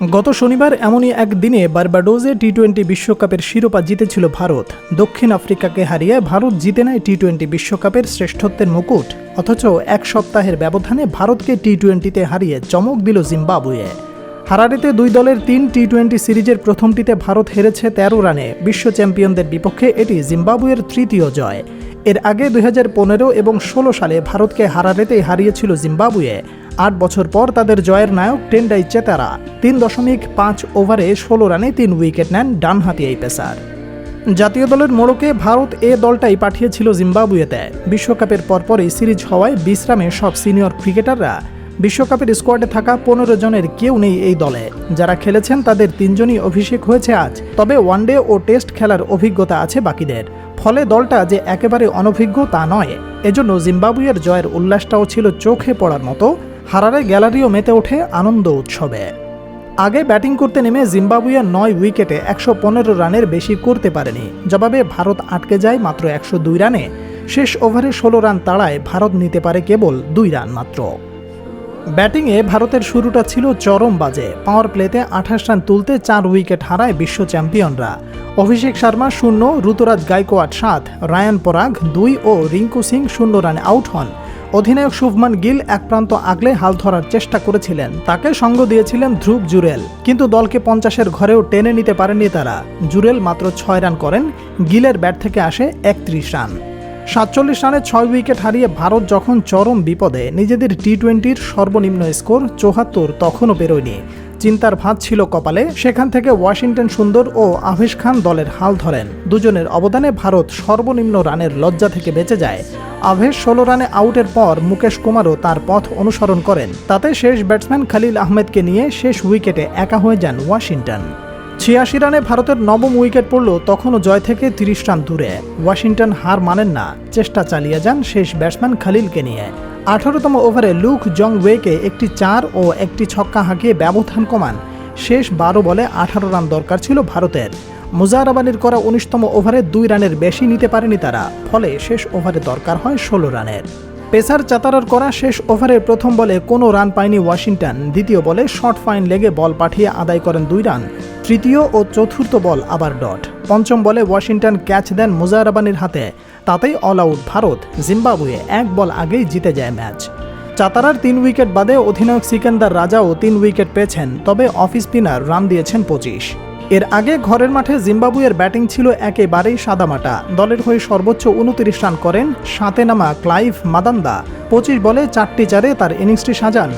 গত শনিবার এমনই এক দিনে বার্বাডোজে টি টোয়েন্টি বিশ্বকাপের শিরোপা জিতেছিল ভারত। দক্ষিণ আফ্রিকাকে হারিয়ে ভারত জিতে নেয় টি টোয়েন্টি বিশ্বকাপের শ্রেষ্ঠত্বের মুকুট। অথচ এক সপ্তাহের ব্যবধানে ভারতকে টি টোয়েন্টিতে হারিয়ে চমক দিল জিম্বাবুয়ে। হারারিতে দুই দলের তিন টি টোয়েন্টি সিরিজের প্রথমটিতে ভারত হেরেছে তেরো রানে। বিশ্ব চ্যাম্পিয়নদের বিপক্ষে এটি জিম্বাবুয়ের তৃতীয় জয়। এর আগে দুই হাজার পনেরো এবং ষোলো সালে ভারতকে হারারেতেই হারিয়েছিল জিম্বাবুয়ে। আট বছর পর তাদের জয়ের নায়ক টেন্ডাই চেতারা তিন দশমিক পাঁচ ওভারে ষোলো রানে তিন উইকেট নেন ডানহাতি এই পেসার। জাতীয় দলের মোড়কে ভারত এ দলটাই পাঠিয়েছিল জিম্বাবুয়েতে। বিশ্বকাপের পরপরই সিরিজ হওয়ায় বিশ্রামে সব সিনিয়র ক্রিকেটাররা বিশ্বকাপের স্কোয়াডে থাকা পনেরো জনের কেউ নেই এই দলে। যারা খেলেছেন তাদের তিনজনই অভিষেক হয়েছে আজ। তবে ওয়ানডে ও টেস্ট খেলার অভিজ্ঞতা আছে বাকিদের। ফলে দলটা যে একেবারে অনভিজ্ঞ তা নয়। এজন্য জিম্বাবুয়ের জয়ের উল্লাসটাও ছিল চোখে পড়ার মতো। হারারে গ্যালারিও মেতে ওঠে আনন্দ উৎসবে। আগে ব্যাটিং করতে নেমে জিম্বাবুয়ে নয় উইকেটে একশো পনেরো রানের বেশি করতে পারেনি। জবাবে ভারত আটকে যায় মাত্র একশো দুই রানে। শেষ ওভারে ষোলো রান তাড়ায় ভারত নিতে পারে কেবল দুই রান মাত্র। ব্যাটিংয়ে ভারতের শুরুটা ছিল চরম বাজে। পাওয়ার প্লেতে আঠাশ রান তুলতে চার উইকেট হারায় বিশ্ব চ্যাম্পিয়নরা। অভিষেক শর্মা শূন্য, ঋতুরাজ গাইকোয়াড সাত, রায়ান পরাগ দুই ও রিঙ্কু সিং শূন্য রানে আউট হন। অধিনায়ক শুভমান গিল এক প্রান্ত আগলে হাল ধরার চেষ্টা করেছিলেন। তাকে সঙ্গ দিয়েছিলেন ধ্রুব জুরেল। কিন্তু দলকে পঞ্চাশের ঘরেও টেনে নিতে পারেনি তারা। জুরেল মাত্র ছয় রান করেন, গিলের ব্যাট থেকে আসে একত্রিশ রান। সাতচল্লিশ রানে ছয় উইকেট হারিয়ে ভারত যখন চরম বিপদে, নিজেদের টি টোয়েন্টির সর্বনিম্ন স্কোর চৌহাত্তর তখনও বেরোয়নি। চিন্তার ভাঁজ ছিল কপালে, সেখান থেকে ওয়াশিংটন সুন্দর ও আভেশ খান দলের হাল ধরেন। দুজনের অবদানে ভারত সর্বনিম্ন রানের লজ্জা থেকে বেঁচে যায়। আভেশ ষোলো রানে আউটের পর মুকেশ কুমারও তার পথ অনুসরণ করেন। তাতে শেষ ব্যাটসম্যান খালিল আহমেদকে নিয়ে শেষ উইকেটে একা হয়ে যান ওয়াশিংটন। ছিয়াশি রানে ভারতের নবম উইকেট পড়ল তখনও জয় থেকে তিরিশ রান দূরে। ওয়াশিংটন হার মানেন না, চেষ্টা চালিয়ে যান শেষ ব্যাটসম্যান খালিলকে নিয়ে। আঠারোতম ওভারে লুক জং ওয়েকে একটি চার ও একটি ছক্কা হাঁকিয়ে ব্যবধান কমান। শেষ বারো বলে আঠারো রান দরকার ছিল ভারতের। মুজারাবানির করা উনিশতম ওভারে দুই রানের বেশি নিতে পারেনি তারা, ফলে শেষ ওভারে দরকার হয় ষোলো রানের। পেসার চাতারার করা শেষ ওভারের প্রথম বলে কোনো রান পায়নি ওয়াশিংটন, দ্বিতীয় বলে শর্ট ফাইন লেগে বল পাঠিয়ে আদায় করেন দুই রান, তৃতীয় ও চতুর্থ বল আবার ডট। পঞ্চম বলে ওয়াশিংটন ক্যাচ দেন মুজারাবানির হাতে। তাতেই অল আউট ভারত। জিম্বাবুয়ে এক বল আগেই জিতে যায় ম্যাচ। চাতারার তিন উইকেট বাদে অধিনায়ক সিকান্দার রাজাও তিন উইকেট পেয়েছেন, তবে অফ স্পিনার রান দিয়েছেন পঁচিশ। এর আগে ঘরের মাঠে জিম্বাবুয়ের ব্যাটিং ছিল একেবারেই সাদামাটা। দলের হয়ে সর্বোচ্চ উনতিরিশ রান করেন সাতে নামা ক্লাইভ মাদান্দা। পঁচিশ বলে চারটি চারে তার ইনিংসটি সাজান।